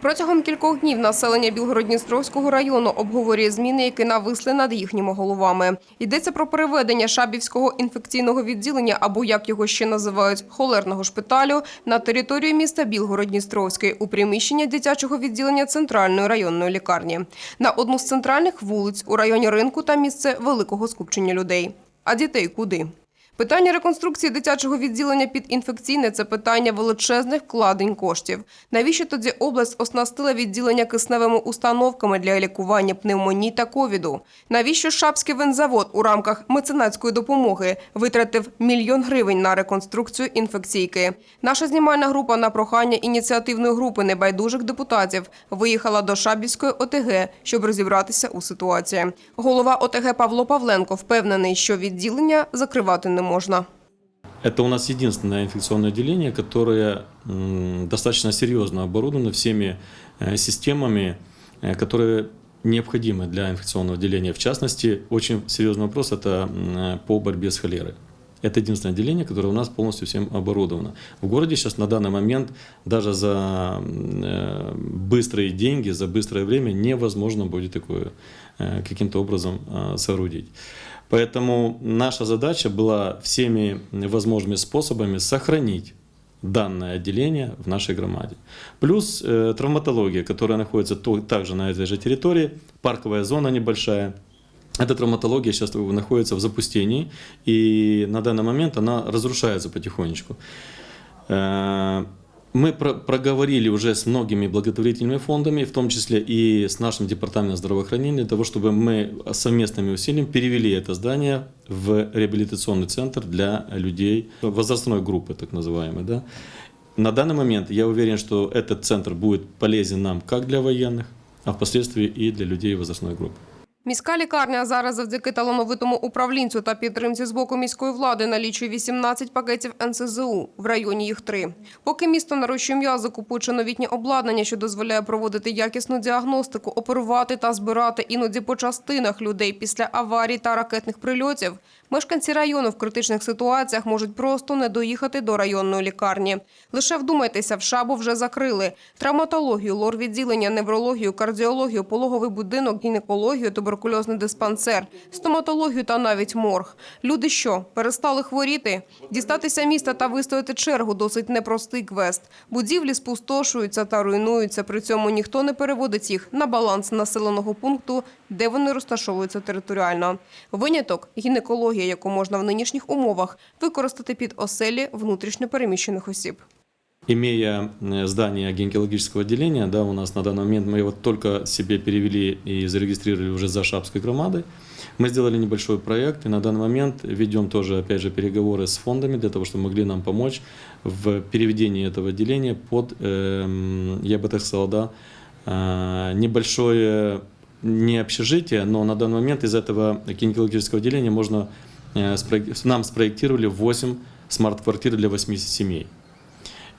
Протягом кількох днів населення Білгород-Дністровського району обговорює зміни, які нависли над їхніми головами. Йдеться про переведення Шабівського інфекційного відділення, або як його ще називають, холерного шпиталю, на територію міста Білгород-Дністровський у приміщення дитячого відділення центральної районної лікарні. На одну з центральних вулиць у районі ринку та місце великого скупчення людей. А дітей куди? Питання реконструкції дитячого відділення під інфекційне – це питання величезних вкладень коштів. Навіщо тоді область оснастила відділення кисневими установками для лікування пневмоній та ковіду? Навіщо Шапський винзавод у рамках меценатської допомоги витратив мільйон гривень на реконструкцію інфекційки? Наша знімальна група на прохання ініціативної групи небайдужих депутатів виїхала до Шабівської ОТГ, щоб розібратися у ситуації. Голова ОТГ Павло Павленко впевнений, що відділення закривати не можна. Это у нас единственное инфекционное отделение, которое достаточно серьезно оборудовано всеми э, системами, э, которые необходимы для инфекционного отделения. В частности, очень серьезный вопрос – это м, по борьбе с холерой. Это единственное отделение, которое у нас полностью всем оборудовано. В городе сейчас на данный момент даже за э, быстрые деньги, за быстрое время невозможно будет такое э, каким-то образом э, соорудить. Поэтому наша задача была всеми возможными способами сохранить данное отделение в нашей громаде. Плюс э, травматология, которая находится то- также на этой же территории, парковая зона небольшая. Эта травматология сейчас находится в запустении, и на данный момент она разрушается потихонечку. Э, Мы про- проговорили уже с многими благотворительными фондами, в том числе и с нашим департаментом здравоохранения, для того, чтобы мы совместными усилиями перевели это здание в реабилитационный центр для людей возрастной группы, так называемой. Да? На данный момент я уверен, что этот центр будет полезен нам как для военных, а впоследствии и для людей возрастной группы. Міська лікарня зараз завдяки талановитому управлінцю та підтримці з боку міської влади налічує 18 пакетів НСЗУ. В районі їх три. Поки місто нарощує м'язи, купуючи новітнє обладнання, що дозволяє проводити якісну діагностику, оперувати та збирати іноді по частинах людей після аварій та ракетних прильотів, мешканці району в критичних ситуаціях можуть просто не доїхати до районної лікарні. Лише вдумайтеся, в шабу вже закрили травматологію, лор-відділення, неврологію, кардіологію, пологовий будинок, гінекологію, туберкульозний диспансер, стоматологію та навіть морг. Люди що, перестали хворіти? Дістатися міста та вистояти чергу – досить непростий квест. Будівлі спустошуються та руйнуються, при цьому ніхто не переводить їх на баланс населеного пункту, де вони розташовуються територіально. Виняток – гінекологія, яку можна в нинішніх умовах використати під оселі внутрішньо переміщених осіб. Имея э, здание гинекологического отделения, да, у нас на данный момент мы его только себе перевели и зарегистрировали уже за Шапской громадой. Мы сделали небольшой проект и на данный момент ведем тоже, опять же, переговоры с фондами для того, чтобы могли нам помочь в переведении этого отделения под, эм, я бы так сказал, да, э, небольшое не общежитие, но на данный момент из этого гинекологического отделения можно, э, спроек- нам спроектировали 8 смарт-квартир для 80 семей.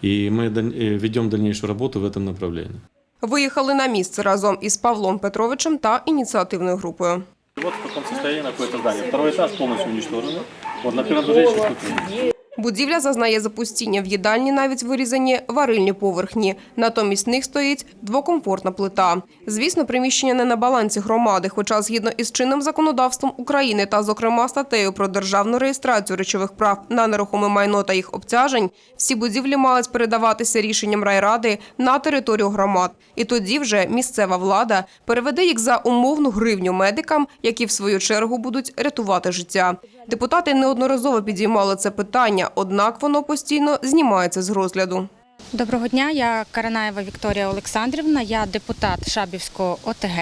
И мы даль- э, ведем дальнейшую работу в этом направлении. Виїхали на місце разом із Павлом Петровичем та ініціативною групою. Вот в каком состоянии находится здание. Второй этаж полностью уничтожен. Вот на первом этаже еще ступени. Будівля зазнає запустіння. В їдальні навіть вирізані варильні поверхні. Натомість них стоїть двокомфортна плита. Звісно, приміщення не на балансі громади, хоча згідно із чинним законодавством України та, зокрема, статтею про державну реєстрацію речових прав на нерухоме майно та їх обтяжень, всі будівлі мають передаватися рішенням райради на територію громад. І тоді вже місцева влада переведе їх за умовну гривню медикам, які в свою чергу будуть рятувати життя. Депутати неодноразово підіймали це питання, однак воно постійно знімається з розгляду. Доброго дня, я Каранаєва Вікторія Олександрівна, я депутат Шабівського ОТГ.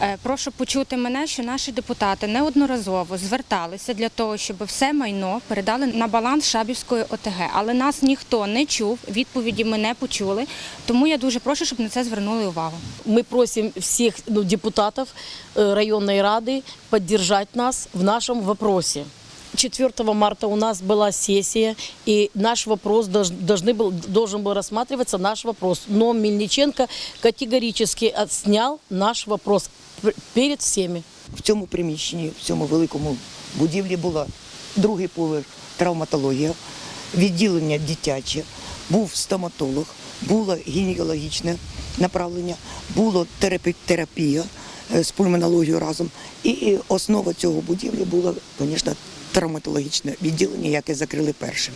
Е, Прошу почути мене, що наші депутати неодноразово зверталися для того, щоб все майно передали на баланс Шабівської ОТГ. Але нас ніхто не чув, відповіді ми не почули. Тому я дуже прошу, щоб на це звернули увагу. Мы просим всех ну, депутатов э, районной рады поддержать нас в нашем вопросе. 4 марта у нас была сессия, и наш вопрос долж- должны был, должен был рассматриваться наш вопрос. Но Мельниченко категорически отснял наш вопрос пр- перед всеми. в цьому приміщенні, в цьому великому будівлі була другий поверх травматологія, відділення дитяче, був стоматолог, було гінекологічне направлення, було терапі- терапія е, з пульмонологією разом. І основа цього будівлі було, звісно, травматологічне відділення, яке закрили першим.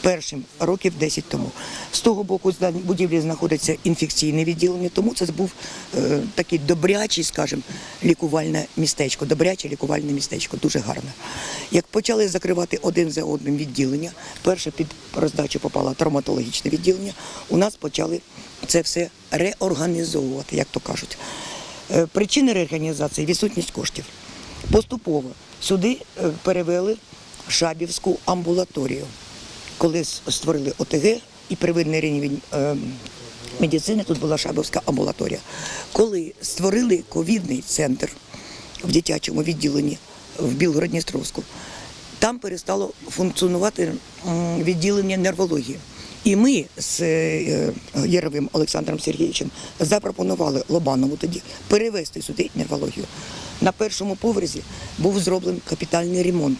Першим років 10 тому. З того боку будівлі знаходиться інфекційне відділення, тому це був е, такий добрячий, скажімо, лікувальне містечко. Добряче лікувальне містечко, дуже гарне. Як почали закривати один за одним відділення, перше під роздачу попало травматологічне відділення, у нас почали це все реорганізовувати, як то кажуть. Е, Причини реорганізації відсутність коштів. Поступово сюди е, перевели Шабівську амбулаторію коли створили ОТГ і первинний рівень е, медицини, тут була Шабовська амбулаторія. Коли створили ковідний центр в дитячому відділенні в Білгородністровську, там перестало функціонувати відділення нервології. І ми з е, Яровим Олександром Сергійовичем запропонували Лобанову тоді перевести сюди нервологію. На першому поверсі був зроблений капітальний ремонт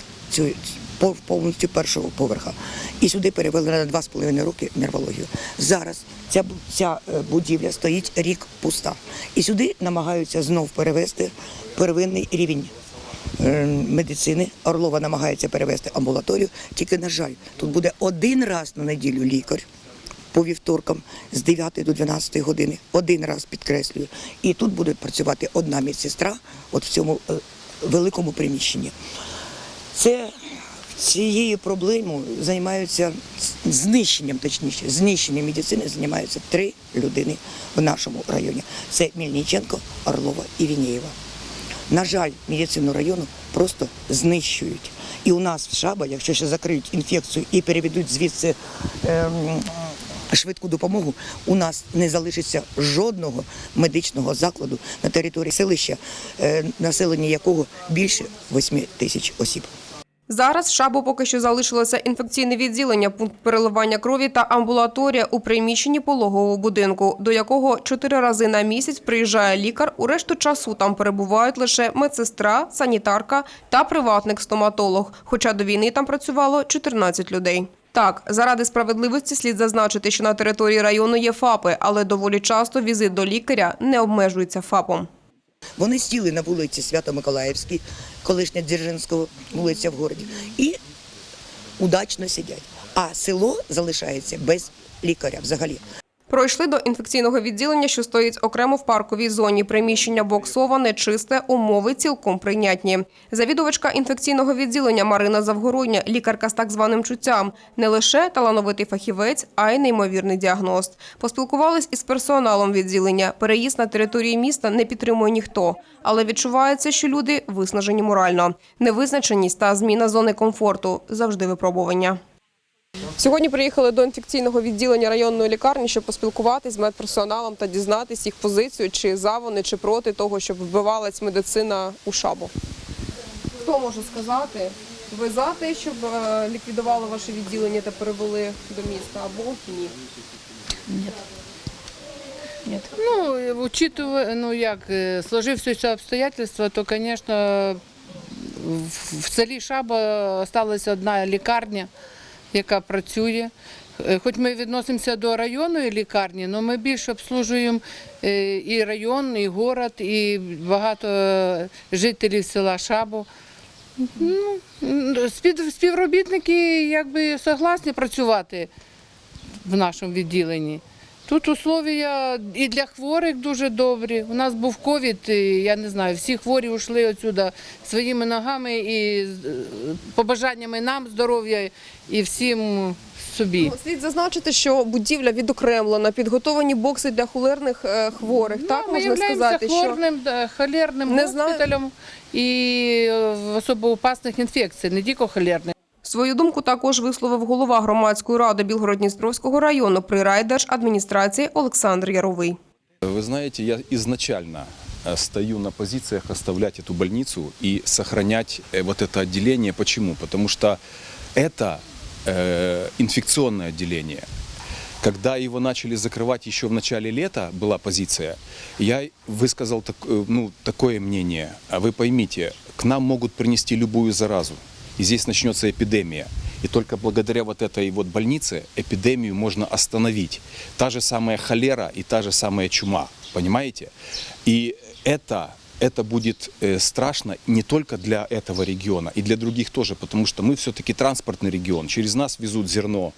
повністю першого поверха. І сюди перевели на два з половиною роки нервологію. Зараз ця, ця е, будівля стоїть рік пуста. І сюди намагаються знов перевести первинний рівень е, медицини. Орлова намагається перевести амбулаторію. Тільки, на жаль, тут буде один раз на неділю лікар по вівторкам з 9 до 12 години. Один раз підкреслюю. І тут буде працювати одна медсестра от в цьому е, великому приміщенні. Це цією проблемою займаються знищенням, точніше, знищенням медицини займаються три людини в нашому районі. Це Мельниченко, Орлова і Вінєєва. На жаль, медицину району просто знищують. І у нас в Шаба, якщо ще закриють інфекцію і переведуть звідси ем, швидку допомогу, у нас не залишиться жодного медичного закладу на території селища, е, населення якого більше 8 тисяч осіб. Зараз Шабу поки що залишилося інфекційне відділення, пункт переливання крові та амбулаторія у приміщенні пологового будинку, до якого чотири рази на місяць приїжджає лікар. У решту часу там перебувають лише медсестра, санітарка та приватник стоматолог. Хоча до війни там працювало 14 людей. Так, заради справедливості слід зазначити, що на території району є ФАПи, але доволі часто візит до лікаря не обмежується ФАПом. Вони сіли на вулиці Свято-Миколаївській, колишня Дзержинського вулиця в городі, і удачно сидять. А село залишається без лікаря взагалі. Пройшли до інфекційного відділення, що стоїть окремо в парковій зоні. Приміщення боксоване, чисте, умови цілком прийнятні. Завідувачка інфекційного відділення Марина Завгородня, лікарка з так званим чуттям. Не лише талановитий фахівець, а й неймовірний діагност. Поспілкувались із персоналом відділення. Переїзд на території міста не підтримує ніхто. Але відчувається, що люди виснажені морально. Невизначеність та зміна зони комфорту – завжди випробування. Сьогодні приїхали до інфекційного відділення районної лікарні, щоб поспілкуватись з медперсоналом та дізнатись їх позицію, чи за вони, чи проти того, щоб вбивалась медицина у шабу. Хто може сказати? Ви за те, щоб е, ліквідували ваше відділення та перевели до міста або ні? Ну, учитывая, ну як, е, сложившиеся обстоятельства, то, конечно, в- в селі Шаба залишилася одна лікарня, яка працює. Е, Хоч ми відносимося до районної лікарні, але ми більше обслужуємо е, і район, і город, і багато е, жителів села Шабу. Ну, співробітники якби согласні працювати в нашому відділенні. Тут условия і для хворих дуже добрі. У нас був ковід, я не знаю, всі хворі йшли отсюди своїми ногами і е, побажаннями нам здоров'я і всім собі. Ну, Слід зазначити, що будівля відокремлена, підготовані бокси для холерних е, хворих. так Ну, ми можна сказати, що хворним, да, холерним Не знаю. і е, особо опасних інфекцій, не тільки холерних. Свою думку також висловив голова громадської ради Білгородністровського району при райдержадміністрації Олександр Яровий. Вы знаете, я изначально э, стою на позициях оставлять эту больницу и сохранять э, вот это отделение. Почему? Потому что это э, инфекционное отделение. Когда его начали закрывать еще в начале лета, была позиция, я высказал так- э, ну, такое мнение. А вы поймите, к нам могут принести любую заразу. И здесь начнется эпидемия. И только благодаря вот этой вот больнице эпидемию можно остановить. Та же самая холера и та же самая чума, понимаете? И это это будет э, страшно не только для этого региона, и для других тоже, потому что мы все-таки транспортный регион. Через нас везут зерно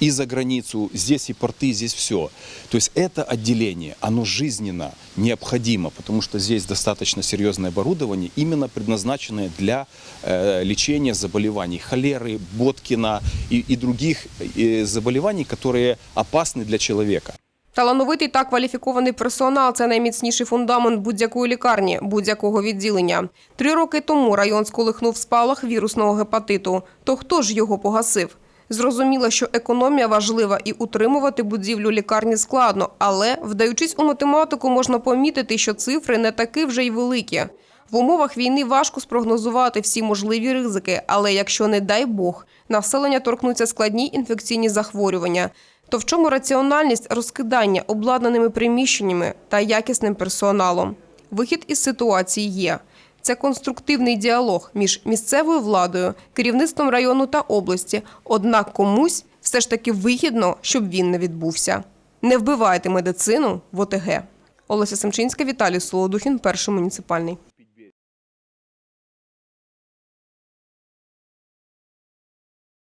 и за границу, здесь и порты, здесь все. То есть это отделение, оно жизненно необходимо, потому что здесь достаточно серьезное оборудование, именно предназначенное для э, лечения заболеваний холеры, Боткина и, и других э, заболеваний, которые опасны для человека. Талановитий та кваліфікований персонал – це найміцніший фундамент будь-якої лікарні, будь-якого відділення. Три роки тому район сколихнув спалах вірусного гепатиту. То хто ж його погасив? Зрозуміло, що економія важлива і утримувати будівлю лікарні складно, але, вдаючись у математику, можна помітити, що цифри не таки вже й великі. В умовах війни важко спрогнозувати всі можливі ризики, але якщо, не дай Бог, населення торкнуться складні інфекційні захворювання, то в чому раціональність розкидання обладнаними приміщеннями та якісним персоналом? Вихід із ситуації є. Це конструктивний діалог між місцевою владою, керівництвом району та області. Однак комусь все ж таки вигідно, щоб він не відбувся. Не вбивайте медицину в ОТГ. Олеся Семчинська, Віталій Солодухін, перший муніципальний.